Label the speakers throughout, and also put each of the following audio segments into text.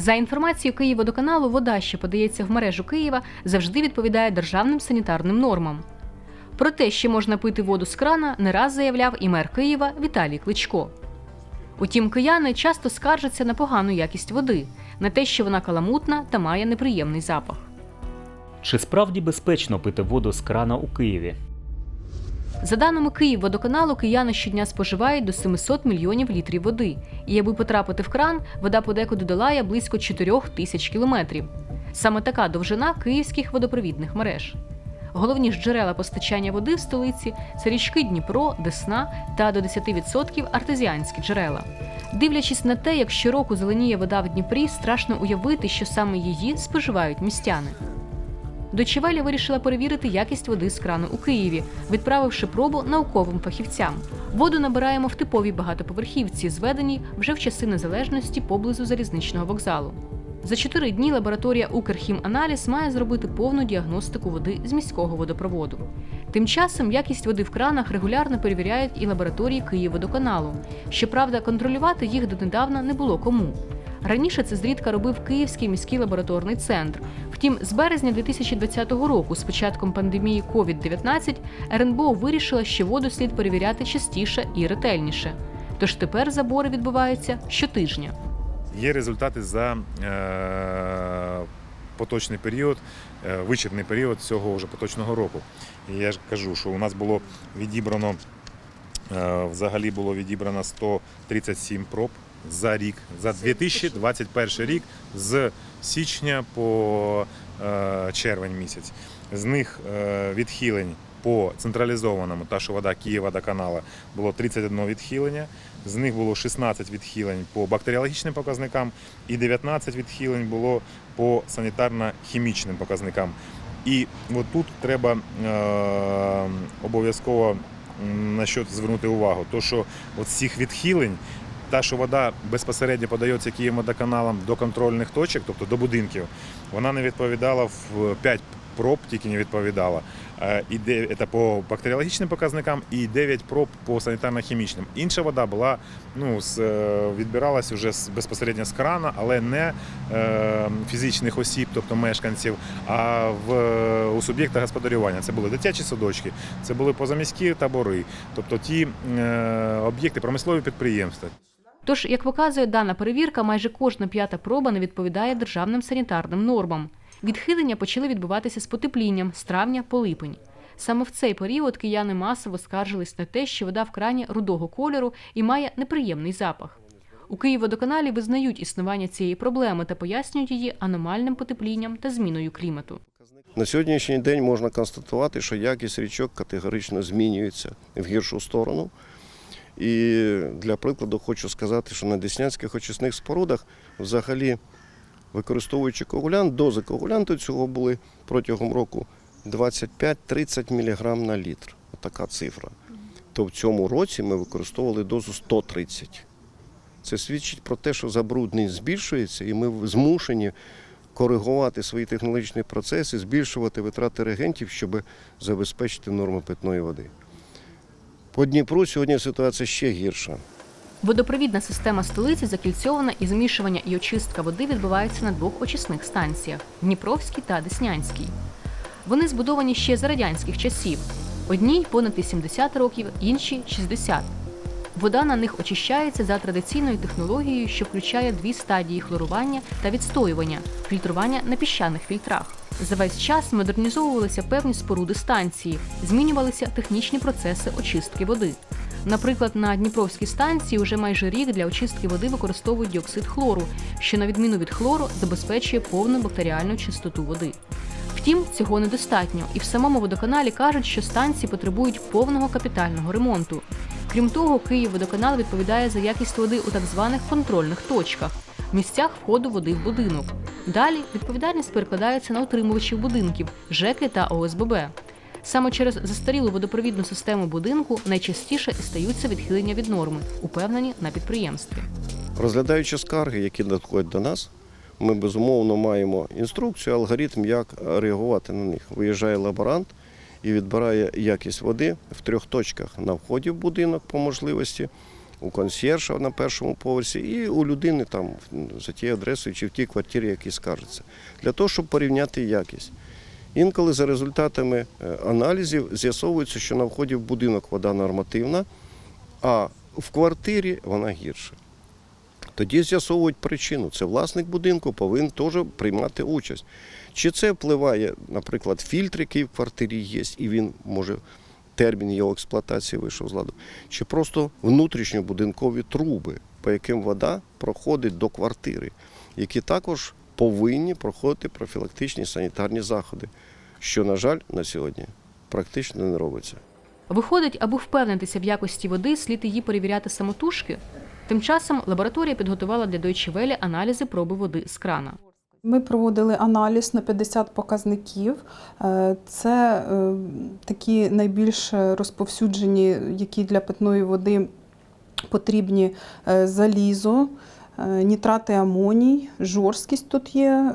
Speaker 1: За інформацією Київводоканалу, вода, що подається в мережу Києва, завжди відповідає державним санітарним нормам. Про те, що можна пити воду з крана, не раз заявляв і мер Києва Віталій Кличко. Утім, кияни часто скаржаться на погану якість води, на те, що вона каламутна та має неприємний запах.
Speaker 2: Чи справді безпечно пити воду з крана у Києві?
Speaker 1: За даними Київводоканалу, кияни щодня споживають до 700 мільйонів літрів води. І аби потрапити в кран, вода подекуди долає близько 4 тисяч кілометрів. Саме така довжина київських водопровідних мереж. Головні ж джерела постачання води в столиці це річки Дніпро, Десна та до 10% артезіанські джерела. Дивлячись на те, як щороку зеленіє вода в Дніпрі, страшно уявити, що саме її споживають містяни. Дочевеля вирішила перевірити якість води з крану у Києві, відправивши пробу науковим фахівцям. Воду набираємо в типовій багатоповерхівці, зведеній вже в часи незалежності поблизу залізничного вокзалу. За чотири дні лабораторія Укрхіманаліз має зробити повну діагностику води з міського водопроводу. Тим часом якість води в кранах регулярно перевіряють і лабораторії Київводоканалу. Щоправда, контролювати їх донедавна не було кому. Раніше це зрідка робив Київський міський лабораторний центр. Втім, з березня 2020 року, з початком пандемії COVID-19, РНБО вирішила, що воду слід перевіряти частіше і ретельніше. Тож тепер забори відбуваються щотижня.
Speaker 3: Є результати за е, поточний період, е, вичерпний період цього вже поточного року. І я ж кажу, що у нас було відібрано, е, взагалі було відібрано 137 проб за рік, за 2021 рік з січня по е, червень місяць. З них е, відхилень по централізованому, та що вода Києва-Водоканала, було 31 відхилення. З них було 16 відхилень по бактеріологічним показникам і 19 відхилень було по санітарно-хімічним показникам. І от тут треба е, обов'язково на що звернути увагу, то що от цих відхилень. Та, що вода безпосередньо подається Київводоканалом до контрольних точок, тобто до будинків, вона не відповідала в 5 проб, тільки не відповідала. Е, І це по бактеріологічним показникам, і 9 проб по санітарно-хімічним. Інша вода була ну, з, е, відбиралась вже безпосередньо з крана, але не е, фізичних осіб, тобто мешканців, а в, у суб'єкта господарювання. Це були дитячі садочки, це були позаміські табори, тобто ті е, об'єкти, промислові підприємства.
Speaker 1: Тож, як показує дана перевірка, майже кожна п'ята проба не відповідає державним санітарним нормам. Відхилення почали відбуватися з потеплінням з травня по липень. Саме в цей період кияни масово скаржились на те, що вода в крані рудого кольору і має неприємний запах. У Київводоканалі визнають існування цієї проблеми та пояснюють її аномальним потеплінням та зміною клімату.
Speaker 4: На сьогоднішній день можна констатувати, що якість річок категорично змінюється в гіршу сторону. І для прикладу хочу сказати, що на деснянських очисних спорудах взагалі використовуючи коагулянт, дози коагулянту цього були протягом року 25-30 мг на літр. Така цифра. То в цьому році ми використовували дозу 130. Це свідчить про те, що забрудненість збільшується, і ми змушені коригувати свої технологічні процеси, збільшувати витрати реагентів, щоб забезпечити норми питної води. По Дніпру сьогодні ситуація ще гірша.
Speaker 1: Водопровідна система столиці закільцьована і змішування і очистка води відбуваються на двох очисних станціях Дніпровській та Деснянській. Вони збудовані ще за радянських часів. Одній понад 80 років, іншій 60. Вода на них очищається за традиційною технологією, що включає дві стадії хлорування та відстоювання фільтрування на піщаних фільтрах. За весь час модернізовувалися певні споруди станції, змінювалися технічні процеси очистки води. Наприклад, на Дніпровській станції вже майже рік для очистки води використовують діоксид хлору, що на відміну від хлору забезпечує повну бактеріальну чистоту води. Втім, цього недостатньо, і в самому водоканалі кажуть, що станції потребують повного капітального ремонту. Крім того, Київводоканал відповідає за якість води у так званих контрольних точках місцях входу води в будинок. Далі відповідальність перекладається на утримувачів будинків, ЖЕКи та ОСББ. Саме через застарілу водопровідну систему будинку найчастіше і стаються відхилення від норми, упевнені на підприємстві.
Speaker 4: Розглядаючи скарги, які надходять до нас, ми безумовно маємо інструкцію, алгоритм, як реагувати на них. Виїжджає лаборант і відбирає якість води в трьох точках на вході в будинок по можливості, у консьєржа на першому поверсі і у людини там за тією адресою чи в тій квартирі, якій скаржиться, для того, щоб порівняти якість. Інколи за результатами е, аналізів з'ясовується, що на вході в будинок вода нормативна, а в квартирі вона гірша. Тоді з'ясовують причину. Це власник будинку повинен теж приймати участь. Чи це впливає, наприклад, фільтр, який в квартирі є, і він може термін його експлуатації вийшов з ладу, чи просто внутрішньобудинкові труби, по яким вода проходить до квартири, які також повинні проходити профілактичні санітарні заходи, що, на жаль, на сьогодні практично не робиться.
Speaker 1: Виходить, аби впевнитися в якості води, слід її перевіряти самотужки. Тим часом лабораторія підготувала для Deutsche Welle аналізи проби води з крана.
Speaker 5: Ми проводили аналіз на 50 показників. Е, Це е, такі найбільш розповсюджені, які для питної води потрібні е, залізо, нітрати амоній, жорсткість тут є,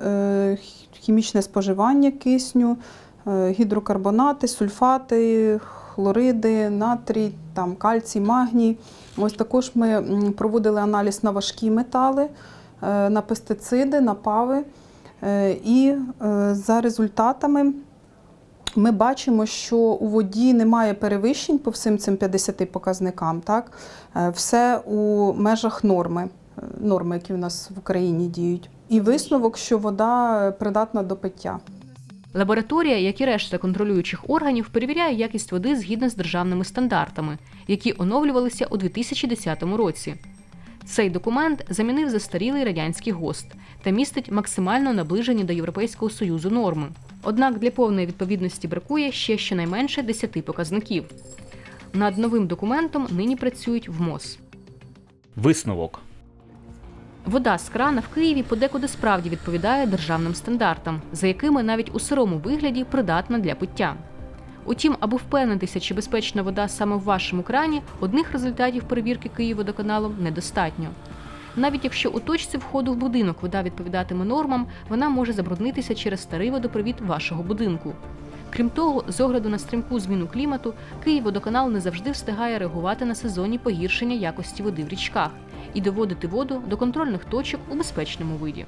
Speaker 5: хімічне споживання кисню, гідрокарбонати, сульфати, хлориди, натрій, там, кальцій, магній. Ось також ми проводили аналіз на важкі метали, на пестициди, на пави. Е, І е, за результатами ми бачимо, що у воді немає перевищень по всім цим 50 показникам. Так? Е, Все у межах норми, е, норми, які в нас в Україні діють. І висновок, що вода е, придатна до пиття.
Speaker 1: Лабораторія, як і решта контролюючих органів, перевіряє якість води згідно з державними стандартами, які оновлювалися у 2010 році. Цей документ замінив застарілий радянський ГОСТ та містить максимально наближені до Європейського Союзу норми. Однак для повної відповідності бракує ще щонайменше 10 показників. Над новим документом нині працюють в МОЗ.
Speaker 2: Висновок.
Speaker 1: Вода з крана в Києві подекуди справді відповідає державним стандартам, за якими навіть у сирому вигляді придатна для пиття. Утім, аби впевнитися, чи безпечна вода саме в вашому крані, одних результатів перевірки Київводоканалом недостатньо. Навіть якщо у точці входу в будинок вода відповідатиме нормам, вона може забруднитися через старий водопровід вашого будинку. Крім того, з огляду на стрімку зміну клімату, Київводоканал не завжди встигає реагувати на сезонні погіршення якості води в річках і доводити воду до контрольних точок у безпечному виді.